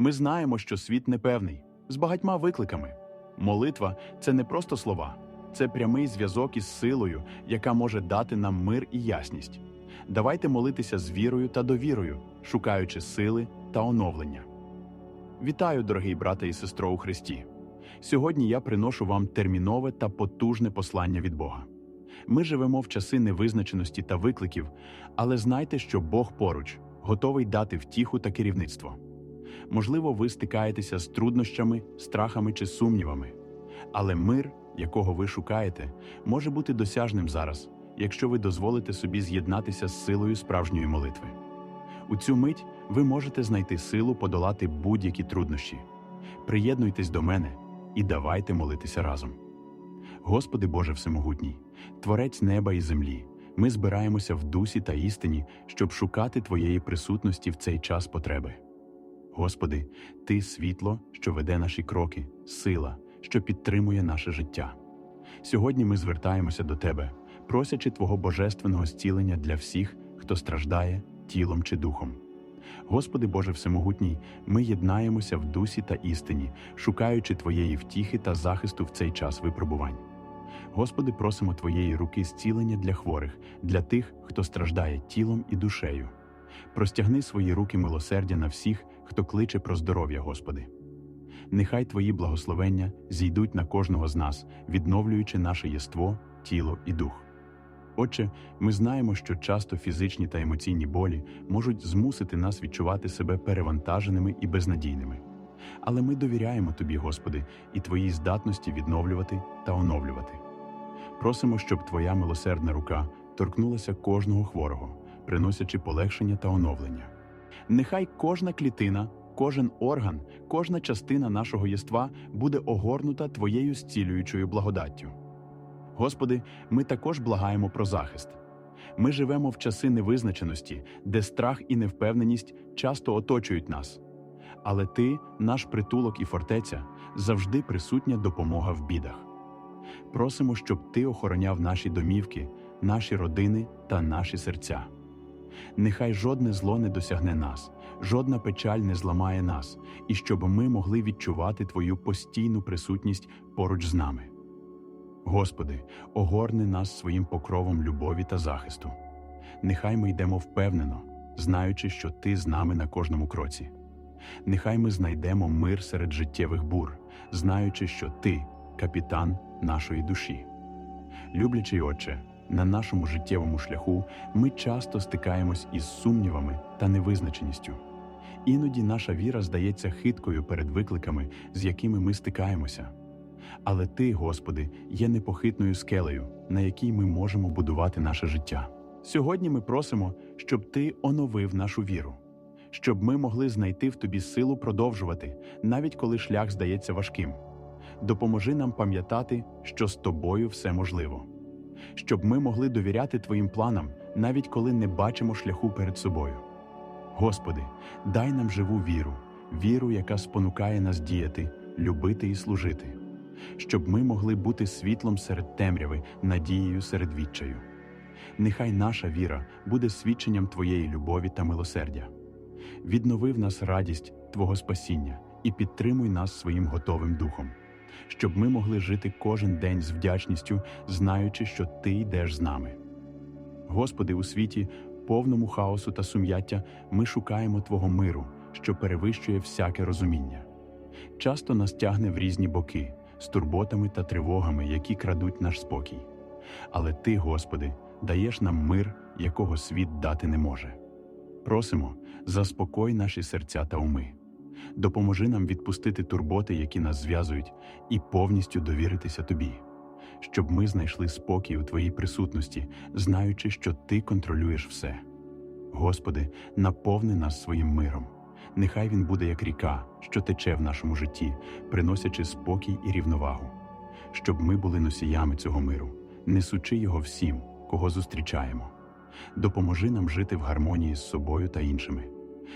Ми знаємо, що світ непевний, з багатьма викликами. Молитва це не просто слова, це прямий зв'язок із силою, яка може дати нам мир і ясність. Давайте молитися з вірою та довірою, шукаючи сили та оновлення. Вітаю, дорогий брате і сестро у Христі. Сьогодні я приношу вам термінове та потужне послання від Бога. Ми живемо в часи невизначеності та викликів, але знайте, що Бог поруч, готовий дати втіху та керівництво. Можливо, ви стикаєтеся з труднощами, страхами чи сумнівами, але мир, якого ви шукаєте, може бути досяжним зараз, якщо ви дозволите собі з'єднатися з силою справжньої молитви. У цю мить ви можете знайти силу подолати будь-які труднощі. Приєднуйтесь до мене і давайте молитися разом. Господи Боже Всемогутній, Творець неба і землі, ми збираємося в дусі та істині, щоб шукати Твоєї присутності в цей час потреби. Господи, Ти світло, що веде наші кроки, сила, що підтримує наше життя. Сьогодні ми звертаємося до Тебе, просячи Твого божественного зцілення для всіх, хто страждає тілом чи духом. Господи Боже Всемогутній, ми єднаємося в дусі та істині, шукаючи Твоєї втіхи та захисту в цей час випробувань. Господи, просимо Твоєї руки зцілення для хворих, для тих, хто страждає тілом і душею. Простягни свої руки милосердя на всіх, хто кличе про здоров'я, Господи. Нехай Твої благословення зійдуть на кожного з нас, відновлюючи наше єство, тіло і дух. Отче, ми знаємо, що часто фізичні та емоційні болі можуть змусити нас відчувати себе перевантаженими і безнадійними. Але ми довіряємо Тобі, Господи, і Твоїй здатності відновлювати та оновлювати. Просимо, щоб Твоя милосердна рука торкнулася кожного хворого, приносячи полегшення та оновлення. Нехай кожна клітина, кожен орган, кожна частина нашого єства буде огорнута Твоєю зцілюючою благодаттю. Господи, ми також благаємо про захист. Ми живемо в часи невизначеності, де страх і невпевненість часто оточують нас. Але Ти, наш притулок і фортеця, завжди присутня допомога в бідах. Просимо, щоб Ти охороняв наші домівки, наші родини та наші серця. Нехай жодне зло не досягне нас, жодна печаль не зламає нас, і щоб ми могли відчувати Твою постійну присутність поруч з нами. Господи, огорни нас своїм покровом любові та захисту. Нехай ми йдемо впевнено, знаючи, що Ти з нами на кожному кроці. Нехай ми знайдемо мир серед життєвих бур, знаючи, що Ти капітан нашої душі. Люблячий Отче, на нашому життєвому шляху ми часто стикаємось із сумнівами та невизначеністю. Іноді наша віра здається хиткою перед викликами, з якими ми стикаємося. Але Ти, Господи, є непохитною скелею, на якій ми можемо будувати наше життя. Сьогодні ми просимо, щоб Ти оновив нашу віру, щоб ми могли знайти в Тобі силу продовжувати, навіть коли шлях здається важким. Допоможи нам пам'ятати, що з тобою все можливо, щоб ми могли довіряти Твоїм планам, навіть коли не бачимо шляху перед собою. Господи, дай нам живу віру, віру, яка спонукає нас діяти, любити і служити, щоб ми могли бути світлом серед темряви, надією серед відчаю. Нехай наша віра буде свідченням Твоєї любові та милосердя. Віднови в нас радість Твого спасіння і підтримуй нас своїм готовим духом, щоб ми могли жити кожен день з вдячністю, знаючи, що Ти йдеш з нами. Господи, у світі, повному хаосу та сум'яття, ми шукаємо Твого миру, що перевищує всяке розуміння. Часто нас тягне в різні боки, з турботами та тривогами, які крадуть наш спокій. Але Ти, Господи, даєш нам мир, якого світ дати не може. Просимо, заспокой наші серця та уми. Допоможи нам відпустити турботи, які нас зв'язують, і повністю довіритися Тобі, щоб ми знайшли спокій у Твоїй присутності, знаючи, що Ти контролюєш все. Господи, наповни нас своїм миром. Нехай він буде як ріка, що тече в нашому житті, приносячи спокій і рівновагу, щоб ми були носіями цього миру, несучи його всім, кого зустрічаємо. Допоможи нам жити в гармонії з собою та іншими,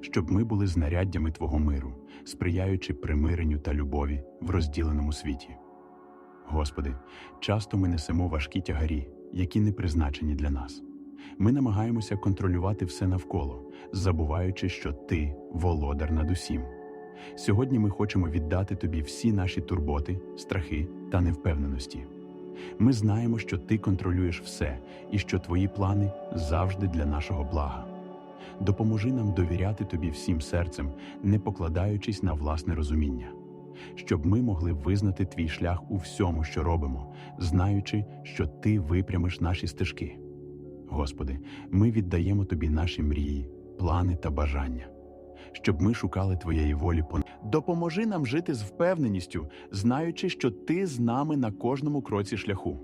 щоб ми були знаряддями Твого миру, сприяючи примиренню та любові в розділеному світі. Господи, часто ми несемо важкі тягарі, які не призначені для нас. Ми намагаємося контролювати все навколо, забуваючи, що Ти володар над усім. Сьогодні ми хочемо віддати тобі всі наші турботи, страхи та невпевненості. Ми знаємо, що ти контролюєш все і що твої плани завжди для нашого блага. Допоможи нам довіряти тобі всім серцем, не покладаючись на власне розуміння, щоб ми могли визнати твій шлях у всьому, що робимо, знаючи, що ти випрямиш наші стежки. Господи, ми віддаємо тобі наші мрії, плани та бажання, щоб ми шукали твоєї волі по допоможи нам жити з впевненістю, знаючи, що ти з нами на кожному кроці шляху,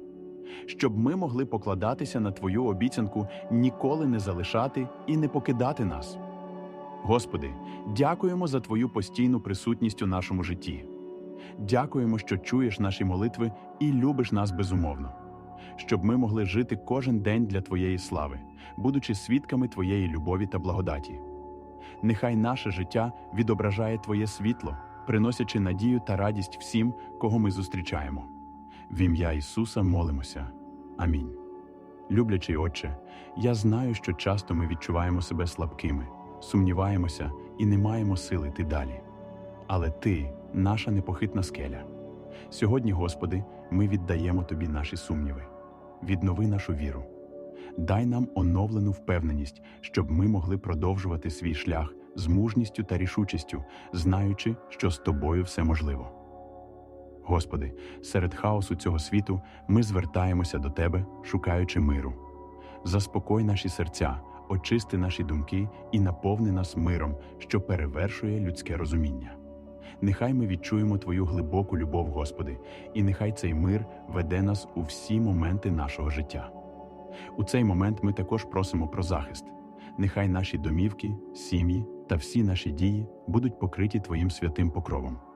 щоб ми могли покладатися на твою обіцянку ніколи не залишати і не покидати нас. Господи, дякуємо за Твою постійну присутність у нашому житті. Дякуємо, що чуєш наші молитви і любиш нас безумовно, щоб ми могли жити кожен день для Твоєї слави, будучи свідками Твоєї любові та благодаті. Нехай наше життя відображає Твоє світло, приносячи надію та радість всім, кого ми зустрічаємо. В ім'я Ісуса молимося. Амінь. Люблячий Отче, я знаю, що часто ми відчуваємо себе слабкими, сумніваємося і не маємо сили йти далі. Але Ти наша непохитна скеля. Сьогодні, Господи, ми віддаємо Тобі наші сумніви. Віднови нашу віру. Дай нам оновлену впевненість, щоб ми могли продовжувати свій шлях з мужністю та рішучістю, знаючи, що з тобою все можливо. Господи, серед хаосу цього світу ми звертаємося до Тебе, шукаючи миру. Заспокой наші серця, очисти наші думки і наповни нас миром, що перевершує людське розуміння. Нехай ми відчуємо Твою глибоку любов, Господи, і нехай цей мир веде нас у всі моменти нашого життя. У цей момент ми також просимо про захист. Нехай наші домівки, сім'ї та всі наші дії будуть покриті Твоїм святим покровом.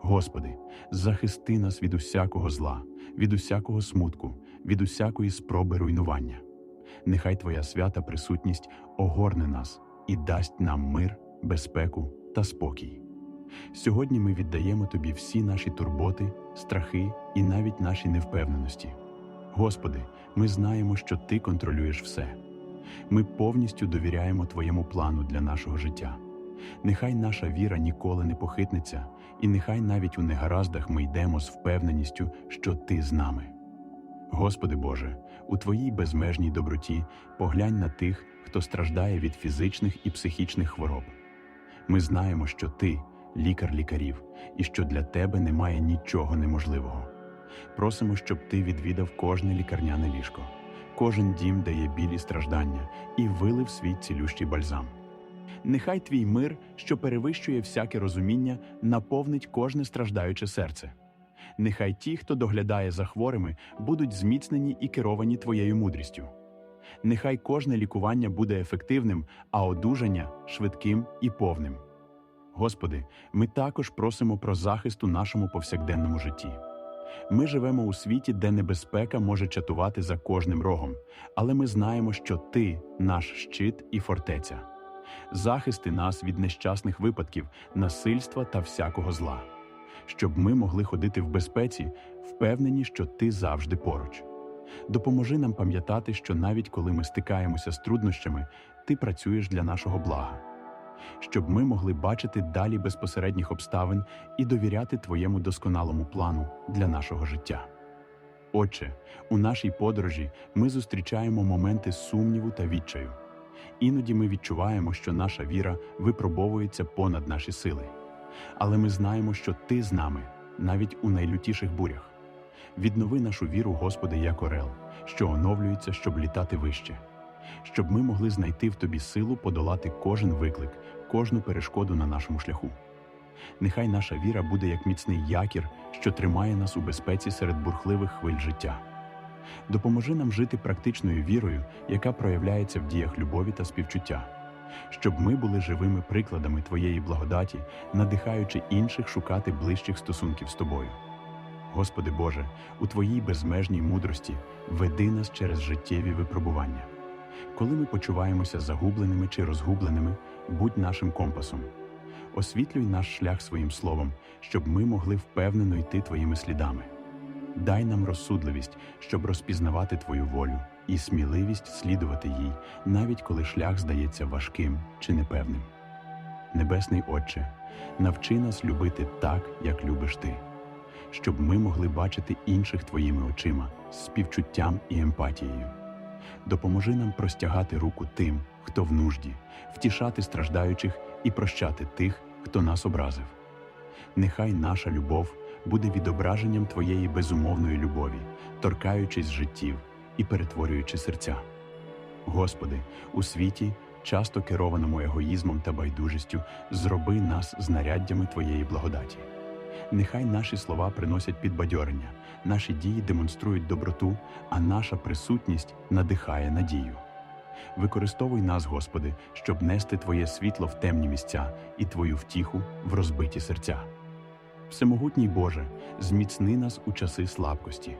Господи, захисти нас від усякого зла, від усякого смутку, від усякої спроби руйнування. Нехай Твоя свята присутність огорне нас і дасть нам мир, безпеку та спокій. Сьогодні ми віддаємо Тобі всі наші турботи, страхи і навіть наші невпевненості. Господи, ми знаємо, що Ти контролюєш все. Ми повністю довіряємо Твоєму плану для нашого життя. Нехай наша віра ніколи не похитнеться, і нехай навіть у негараздах ми йдемо з впевненістю, що Ти з нами. Господи Боже, у Твоїй безмежній доброті поглянь на тих, хто страждає від фізичних і психічних хвороб. Ми знаємо, що Ти лікар лікарів, і що для Тебе немає нічого неможливого. Просимо, щоб Ти відвідав кожне лікарняне ліжко, кожен дім, де є білі страждання, і вилив свій цілющий бальзам. Нехай твій мир, що перевищує всяке розуміння, наповнить кожне страждаюче серце. Нехай ті, хто доглядає за хворими, будуть зміцнені і керовані твоєю мудрістю. Нехай кожне лікування буде ефективним, а одужання швидким і повним. Господи, ми також просимо про захист у нашому повсякденному житті. Ми живемо у світі, де небезпека може чатувати за кожним рогом, але ми знаємо, що Ти наш щит і фортеця. Захисти нас від нещасних випадків, насильства та всякого зла, щоб ми могли ходити в безпеці, впевнені, що Ти завжди поруч. Допоможи нам пам'ятати, що навіть коли ми стикаємося з труднощами, Ти працюєш для нашого блага щоб ми могли бачити далі безпосередніх обставин і довіряти Твоєму досконалому плану для нашого життя. Отче, у нашій подорожі ми зустрічаємо моменти сумніву та відчаю. Іноді ми відчуваємо, що наша віра випробовується понад наші сили. Але ми знаємо, що Ти з нами, навіть у найлютіших бурях. Віднови нашу віру, Господи, як орел, що оновлюється, щоб літати вище щоб ми могли знайти в тобі силу подолати кожен виклик, кожну перешкоду на нашому шляху. Нехай наша віра буде як міцний якір, що тримає нас у безпеці серед бурхливих хвиль життя. Допоможи нам жити практичною вірою, яка проявляється в діях любові та співчуття, щоб ми були живими прикладами Твоєї благодаті, надихаючи інших шукати ближчих стосунків з тобою. Господи Боже, у Твоїй безмежній мудрості веди нас через життєві випробування. Коли ми почуваємося загубленими чи розгубленими, будь нашим компасом. Освітлюй наш шлях своїм словом, щоб ми могли впевнено йти твоїми слідами. Дай нам розсудливість, щоб розпізнавати Твою волю, і сміливість слідувати їй, навіть коли шлях здається важким чи непевним. Небесний Отче, навчи нас любити так, як любиш ти, щоб ми могли бачити інших твоїми очима співчуттям і емпатією. Допоможи нам простягати руку тим, хто в нужді, втішати страждаючих і прощати тих, хто нас образив. Нехай наша любов буде відображенням Твоєї безумовної любові, торкаючись життів і перетворюючи серця. Господи, у світі, часто керованому егоїзмом та байдужістю, зроби нас знаряддями Твоєї благодаті. Нехай наші слова приносять підбадьорення, наші дії демонструють доброту, а наша присутність надихає надію. Використовуй нас, Господи, щоб нести Твоє світло в темні місця і Твою втіху в розбиті серця. Всемогутній Боже, зміцни нас у часи слабкості.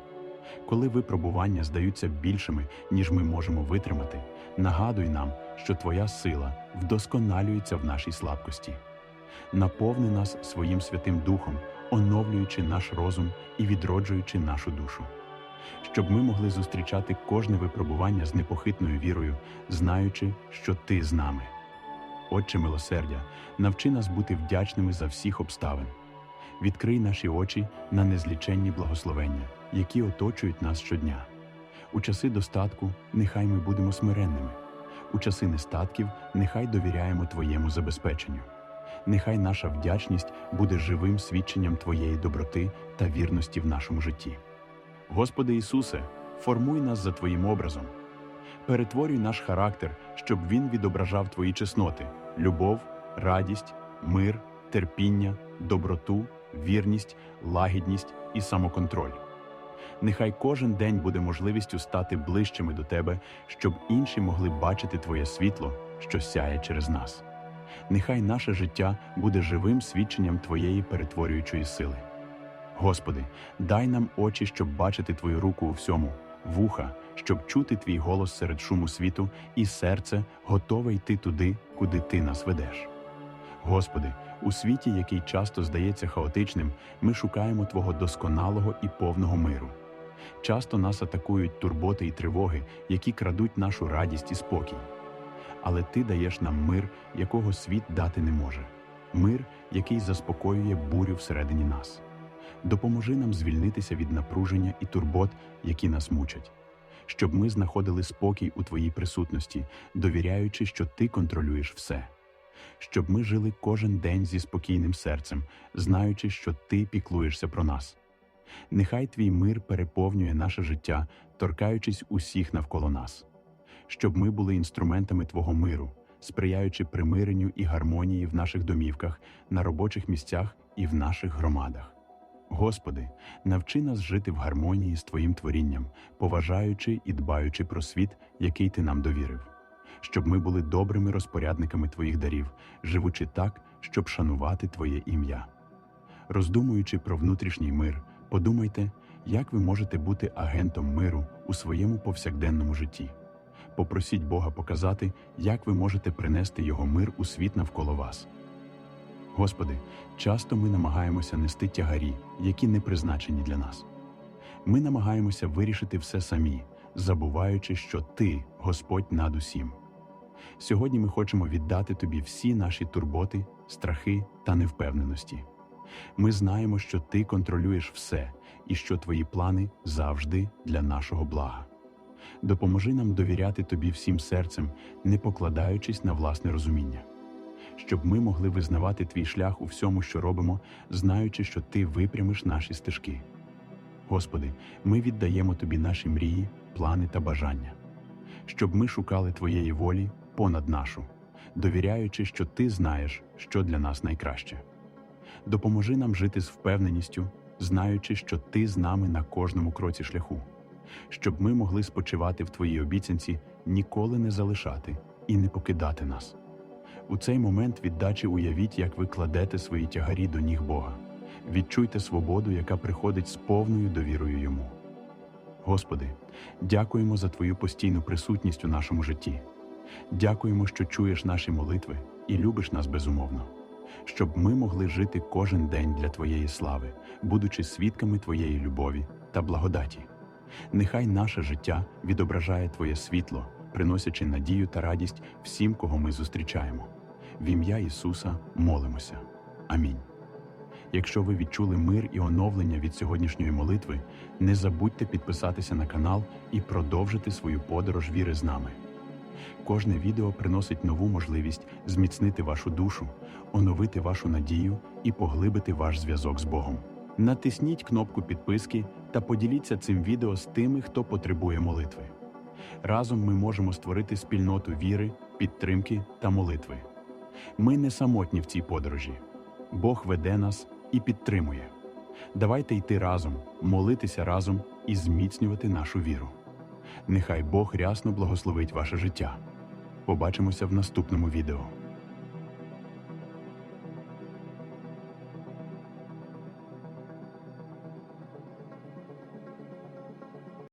Коли випробування здаються більшими, ніж ми можемо витримати, нагадуй нам, що Твоя сила вдосконалюється в нашій слабкості. Наповни нас своїм Святим Духом, оновлюючи наш розум і відроджуючи нашу душу, щоб ми могли зустрічати кожне випробування з непохитною вірою, знаючи, що Ти з нами. Отче милосердя, навчи нас бути вдячними за всіх обставин. Відкрий наші очі на незліченні благословення, які оточують нас щодня. У часи достатку нехай ми будемо смиренними, у часи нестатків нехай довіряємо Твоєму забезпеченню. Нехай наша вдячність буде живим свідченням Твоєї доброти та вірності в нашому житті. Господи Ісусе, формуй нас за Твоїм образом. Перетворюй наш характер, щоб він відображав Твої чесноти, любов, радість, мир, терпіння, доброту, вірність, лагідність і самоконтроль. Нехай кожен день буде можливістю стати ближчими до Тебе, щоб інші могли бачити Твоє світло, що сяє через нас. Нехай наше життя буде живим свідченням Твоєї перетворюючої сили. Господи, дай нам очі, щоб бачити Твою руку у всьому, вуха, щоб чути Твій голос серед шуму світу, і серце готове йти туди, куди Ти нас ведеш. Господи, у світі, який часто здається хаотичним, ми шукаємо Твого досконалого і повного миру. Часто нас атакують турботи і тривоги, які крадуть нашу радість і спокій. Але Ти даєш нам мир, якого світ дати не може, мир, який заспокоює бурю всередині нас. Допоможи нам звільнитися від напруження і турбот, які нас мучать, щоб ми знаходили спокій у Твоїй присутності, довіряючи, що Ти контролюєш все щоб ми жили кожен день зі спокійним серцем, знаючи, що ти піклуєшся про нас. Нехай твій мир переповнює наше життя, торкаючись усіх навколо нас, щоб ми були інструментами Твого миру, сприяючи примиренню і гармонії в наших домівках, на робочих місцях і в наших громадах. Господи, навчи нас жити в гармонії з Твоїм творінням, поважаючи і дбаючи про світ, який Ти нам довірив щоб ми були добрими розпорядниками Твоїх дарів, живучи так, щоб шанувати Твоє ім'я. Роздумуючи про внутрішній мир, подумайте, як ви можете бути агентом миру у своєму повсякденному житті. Попросіть Бога показати, як ви можете принести Його мир у світ навколо вас. Господи, часто ми намагаємося нести тягарі, які не призначені для нас. Ми намагаємося вирішити все самі, забуваючи, що Ти, Господь над усім. Сьогодні ми хочемо віддати тобі всі наші турботи, страхи та невпевненості. Ми знаємо, що ти контролюєш все і що твої плани завжди для нашого блага. Допоможи нам довіряти тобі всім серцем, не покладаючись на власне розуміння, щоб ми могли визнавати твій шлях у всьому, що робимо, знаючи, що ти випрямиш наші стежки. Господи, ми віддаємо тобі наші мрії, плани та бажання, щоб ми шукали Твоєї волі понад нашу, довіряючи, що ти знаєш, що для нас найкраще. Допоможи нам жити з впевненістю, знаючи, що ти з нами на кожному кроці шляху, щоб ми могли спочивати в твоїй обіцянці, ніколи не залишати і не покидати нас. У цей момент віддачі уявіть, як ви кладете свої тягарі до ніг Бога. Відчуйте свободу, яка приходить з повною довірою йому. Господи, дякуємо за Твою постійну присутність у нашому житті. Дякуємо, що чуєш наші молитви і любиш нас безумовно, щоб ми могли жити кожен день для Твоєї слави, будучи свідками Твоєї любові та благодаті. Нехай наше життя відображає Твоє світло, приносячи надію та радість всім, кого ми зустрічаємо. В ім'я Ісуса молимося. Амінь. Якщо ви відчули мир і оновлення від сьогоднішньої молитви, не забудьте підписатися на канал і продовжити свою подорож віри з нами. Кожне відео приносить нову можливість зміцнити вашу душу, оновити вашу надію і поглибити ваш зв'язок з Богом. Натисніть кнопку підписки та поділіться цим відео з тими, хто потребує молитви. Разом ми можемо створити спільноту віри, підтримки та молитви. Ми не самотні в цій подорожі. Бог веде нас і підтримує. Давайте йти разом, молитися разом і зміцнювати нашу віру. Нехай Бог рясно благословить ваше життя. Побачимося в наступному відео.